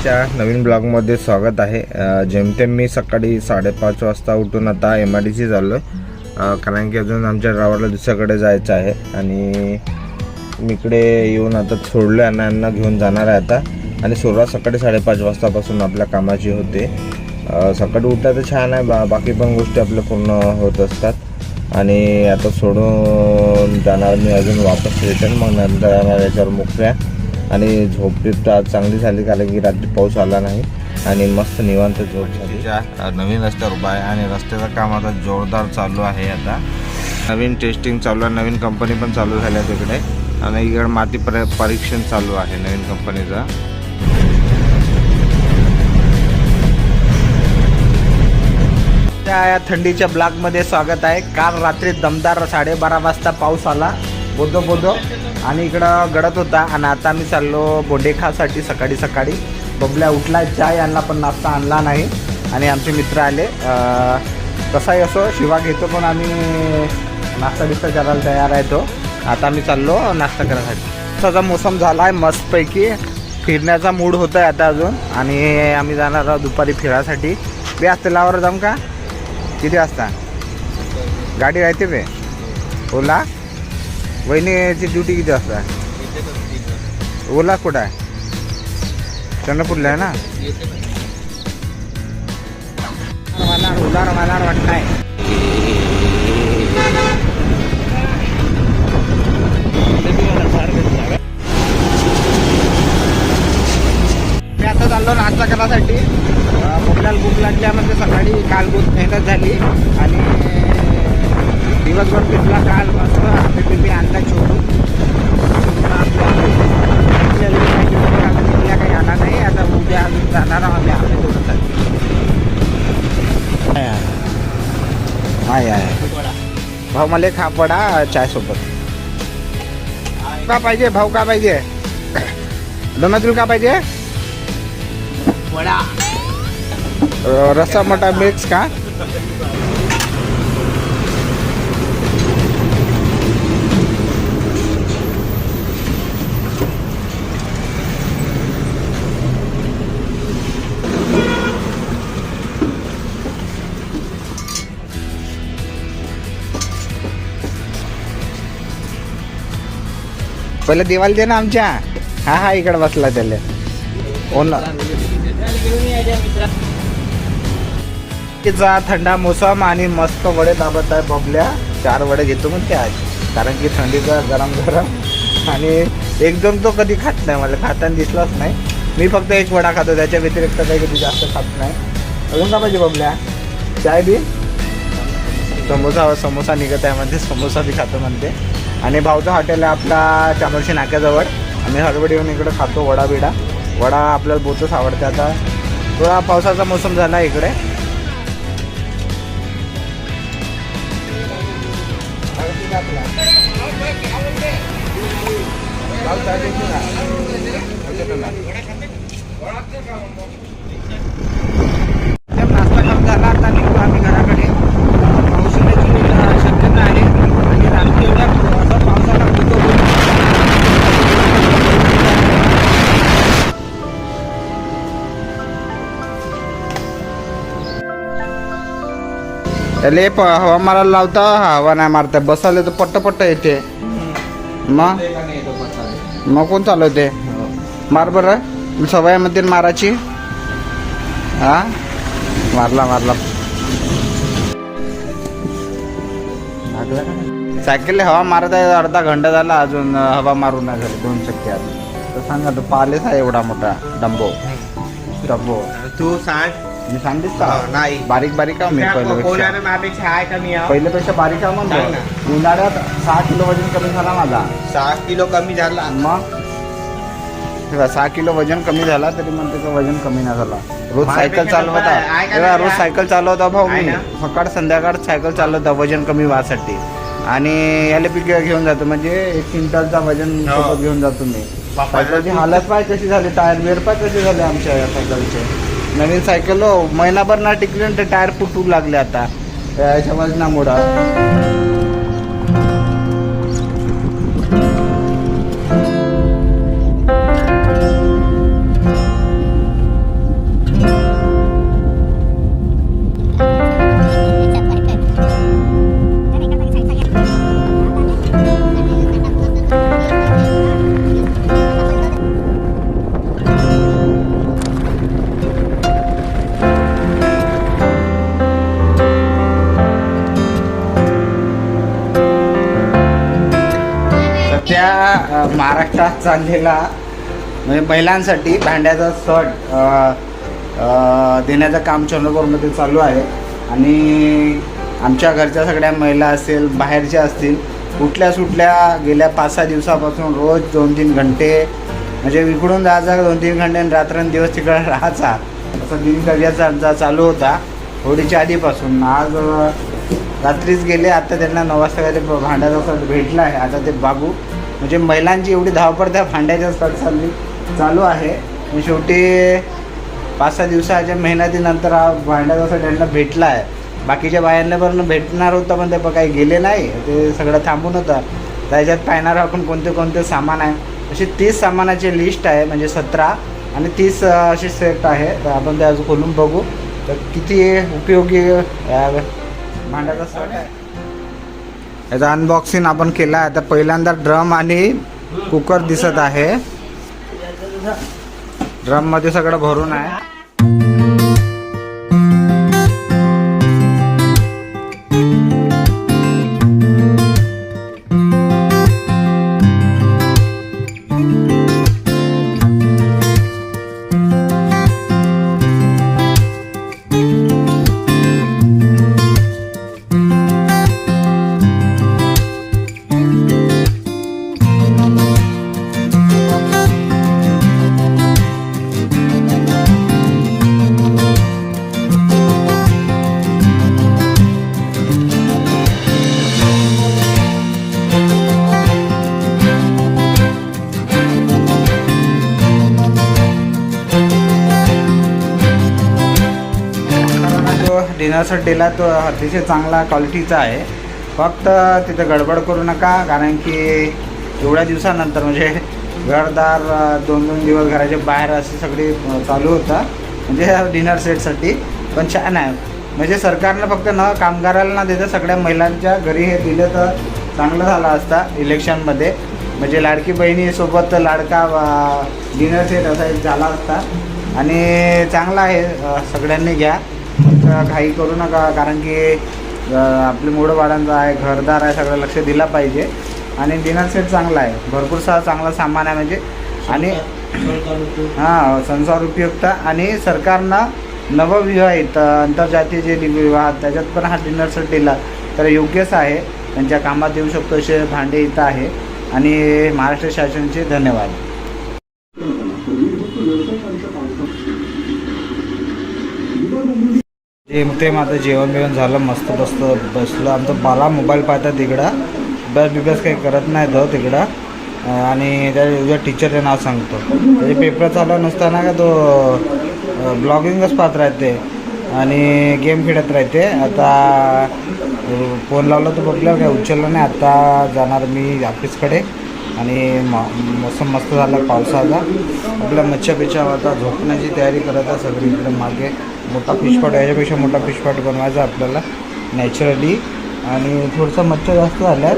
आजच्या नवीन ब्लॉगमध्ये स्वागत आहे. जेमतेम मी सकाळी साडेपाच वाजता उठून आता एम आय डी सी चाललो आहे कारण की अजून आमच्या ड्रायव्हरला दुसऱ्याकडे जायचं आहे आणि मी इकडे येऊन आता सोडलं आणि यांना घेऊन जाणार आहे आता. आणि सुरुवात सकाळी साडेपाच वाजतापासून आपल्या कामाची होते. सकाळी उठता तर छान आहे बा बाकी पण गोष्टी आपल्या पूर्ण होत असतात. आणि आता सोडून जाणार मी अजून वापस रिटर्न मग नंतर येणार याच्यावर मोकळ्या. आणि झोप बिप तर आज चांगली झाली कारण की रात्री पाऊस आला नाही. आणि मस्त निवांत झोप झाली. नवीन रस्त्यावर उभा आहे आणि रस्त्याचं काम आता जोरदार चालू आहे आता. नवीन टेस्टिंग चालू आहे नवीन कंपनी पण चालू झाल्या तिकडे. आणि इकडे माती पर परीक्षण चालू आहे नवीन कंपनीचं त्या या थंडीच्या ब्लॉकमध्ये स्वागत आहे. काल रात्री दमदार साडेबारा वाजता पाऊस आला. बोध बोध आणि इकडं गडत होता आणि आता मी चाललो बोंडेखासाठी सकाळी सकाळी. बबल्या उठला चाय आणला पण नाश्ता आणला नाही. आणि आमचे मित्र आले. कसाही असो शिवा घेतो पण आम्ही नाश्ता बिस्ता करायला तयार आहे तो. आता मी चाललो नाश्ता करायसाठी. पावसाचा मोसम झाला आहे मस्तपैकी. फिरण्याचा मूड होता आहे आता अजून. आणि आम्ही जाणार आहोत दुपारी फिरायसाठी. बे आज जाऊ का? किती वाजता? गाडी राहते बे. हो ओला वहिनीची ड्युटी किती वाजता ओला कुठं आहे? चंद्रपूरला आहे ना? मला ओला मला वाटत नाही मी आता चाललो नाश्ता करायसाठी. मोबाईल भूक लागल्यामध्ये सकाळी काल खूप मेहनत झाली आणि दिवसभर फिरला काल मस्त आंबे पिंबे आणला छोटू काही आला नाही आता उद्या अजून जाणार आहोत आम्ही आंबे तोडण्यासाठी आहे आहे भाऊ मला खा पडा चाय सोबत. का पाहिजे? भाऊ का पाहिजे? दोन तुला का पाहिजे? रस्सा मटा मिक्स का? पहिलं दिवाळी दे ना आमच्या. हा हा इकडे बसला त्याला. ओन जा थंडा मोसम आणि मस्त वडे दाबत आहे बबल्या. चार वडे घेतो म्हणते आज. कारण की थंडीचा गरम गरम. आणि एकदम तो कधी खात नाही मला. खाताना दिसलाच नाही. मी फक्त एक वडा खातो. त्याच्या व्यतिरिक्त काही कधी जास्त खात नाही. अजून का पाहिजे बबल्या? चाय बी? समोसा समोसा निघत आहे म्हणते. समोसा बी खातो म्हणते. आणि भाऊचं हॉटेल आहे आपला चामोर्शी नाक्याजवळ. आम्ही हरवड येऊन इकडे खातो वडा बिडा वडा आपल्याला बोतच आवडते आता. थोडा पावसाचा मोसम झाला इकडे. नाश्ता करून झाला आता निघतो आम्ही घराकडे. पाऊस शक्यता आहे. आणि रात्री एवढ्या त्याले प हवा मारायला लावता. हवा नाही मारता. बसायला तर पट्ट पट्ट येते मग? मग कोण चालवते? मार बरं. सवयमध्ये मारायची. हा? मारला मारला. सायकल हवा मारत आहे अर्धा घंटा झाला. अजून हवा मारून नाही झाली. दोन अजून तर सांगा तो पालेच आहे एवढा मोठा डंबो. डंबो. तू सांग. मी सांगितलं. का नाही. बारीक बारीक आहे मी पहिल्यापेक्षा. कोणाला माझ्यापेक्षा आहे कमी आहे पहिल्यापेक्षा बारीक आहे म्हणतो. उन्हाळ्यात सहा किलो वजन कमी झाला माझा. सहा किलो कमी झाला. मग? हे बघा, सहा किलो वजन कमी झाला तरी म्हणते का वजन कमी नाही झाला. रोज सायकल चालवता आहे. का हे बघा, नाही रोज आहे? सायकल चालवता भाऊ मी. ना? सकाळ संध्याकाळ सायकल चालवता वजन कमी व्हासाठी. आणि याला पीक घेऊन जातो म्हणजे एक क्विंटलचा वजन हो. सोबत घेऊन जातो मी. बापा. सायकलची हालत पाय कशी झाली टायर वेर पाय कसे झाले आमच्या या सायकलचे? नवीन सायकल हो. महिनाभर ना टिकली आणि ते टायर फुटू लागले आता. याच्या वजनामुळं. महाराष्ट्रात चाललेला म्हणजे महिलांसाठी भांड्याचा सट देण्याचं काम चंद्रपूरमध्ये चालू आहे. आणि आमच्या घरच्या सगळ्या महिला असेल बाहेरच्या असतील कुठल्या सुटल्या गेल्या पाच सहा दिवसापासून रोज दोन तीन घंटे म्हणजे इकडून जायचा दोन तीन घंटे आणि रात्रंदिवस तिकडे राहायचा असा दिनचर्याचा चालू होता होळीच्या आधीपासून. आज रात्रीच गेले आता त्यांना नऊ वाजता काय ते भांड्याचा भेटला आहे. आता ते बाबू म्हणजे महिलांची एवढी धावपळ त्या भांड्याच्या सट चालली चालू आहे. मी शेवटी पाच सहा दिवसाच्या मेहनतीनंतर हा भांड्याचा सट यांना भेटला आहे बाकीच्या बायांना पण भेटणार होतं पण ते पण काही गेले नाही. ते सगळं थांबून होतं. त्याच्यात पाहणार आपण कोणते कोणते सामान आहे. अशी तीस सामानाची लिस्ट आहे म्हणजे सतरा आणि तीस असे सेट आहे. तर आपण ते आज खोलून बघू. तर किती उपयोगी भांड्याचा सट आहे. याचं अनबॉक्सिंग आपण केलं आहे. आता पहिल्यांदा ड्रम आणि कुकर दिसत आहे. ड्रममध्ये सगळं भरून आहे. जो डेला दिला तो अतिशय चांगला क्वालिटीचा आहे. फक्त तिथं गडबड करू नका कारण की एवढ्या दिवसानंतर म्हणजे घरदार दोन दोन दिवस घराच्या बाहेर असे सगळी चालू होतं. म्हणजे डिनर सेटसाठी पण छान आहे. म्हणजे सरकारनं फक्त न कामगाराला ना देता सगळ्या महिलांच्या घरी हे दिलं तर चांगलं झालं असता इलेक्शनमध्ये म्हणजे लाडकी बहिणीसोबत लाडका डिनर सेट असा एक झाला असता. आणि चांगला आहे सगळ्यांनी घ्या. घाई करू नका कारण की आपले मूळ वाढांचा आहे घरदार आहे सगळं लक्ष दिलं पाहिजे. आणि डिनर सेट चांगला आहे. भरपूरसा चांगला सामान आहे म्हणजे. आणि हां संसार उपयुक्त. आणि सरकारनं नवविवाहित आंतरजातीय जे विवाह त्याच्यात पण हा डिनर सेट दिला तर योग्यच आहे. त्यांच्या कामात येऊ शकतो असे भांडे इथं आहे. आणि महाराष्ट्र शासनाचे धन्यवाद. ते माझं जेवण बिवण झालं मस्त बसतं बसलं. आमचं बाला मोबाईल पाहतात तिकडं. अभ्यास बिभ्यास काही करत नाही तो तिकडं. आणि त्या उद्या टीचरचं नाव सांगतो. त्याचे पेपर चालू नसताना का तो ब्लॉगिंगच पाहत राहते. आणि गेम खेळत राहते. आता फोन लावला तर बघल्यावर काय उचललं नाही. आता जाणार मी ऑफिसकडे आणि म- मस्त झाला पावसाचा. आपल्या मच्छा पिच्छा होता झोपण्याची तयारी करत आहे सगळी इकडे मागे. मोठा फिशपाट याच्यापेक्षा मोठा फिशपाट बनवायचा आपल्याला नॅचरली आणि थोडंसं मच्छर जास्त झाल्या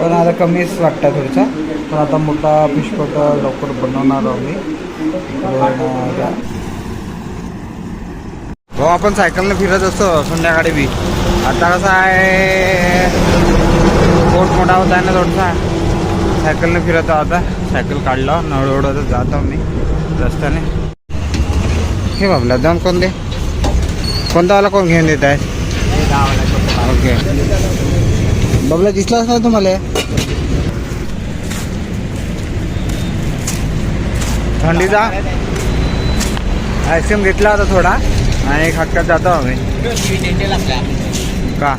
पण आता कमीच वाटतं थोडंसं. पण आता मोठा फिशपाट लवकर बनवणार आहोत मी. तर, हो आपण सायकलनं फिरत असतो संध्याकाळी बी. आता कसं आहे पोट मोठा होता आहे ना थोडासा. सायकलनं फिरत आता. सायकल काढलं नळवडत जात आहोत मी रस्त्याने. हे बाबला दम कोण दे? कोणता वाला कोण घेऊन देत आहे ओके. बाबला दिसलाच ना तुम्हाला? थंडीचा? आईस्क्रीम घेतला होता थोडा. आणि खटक्यात जातो आम्ही. का?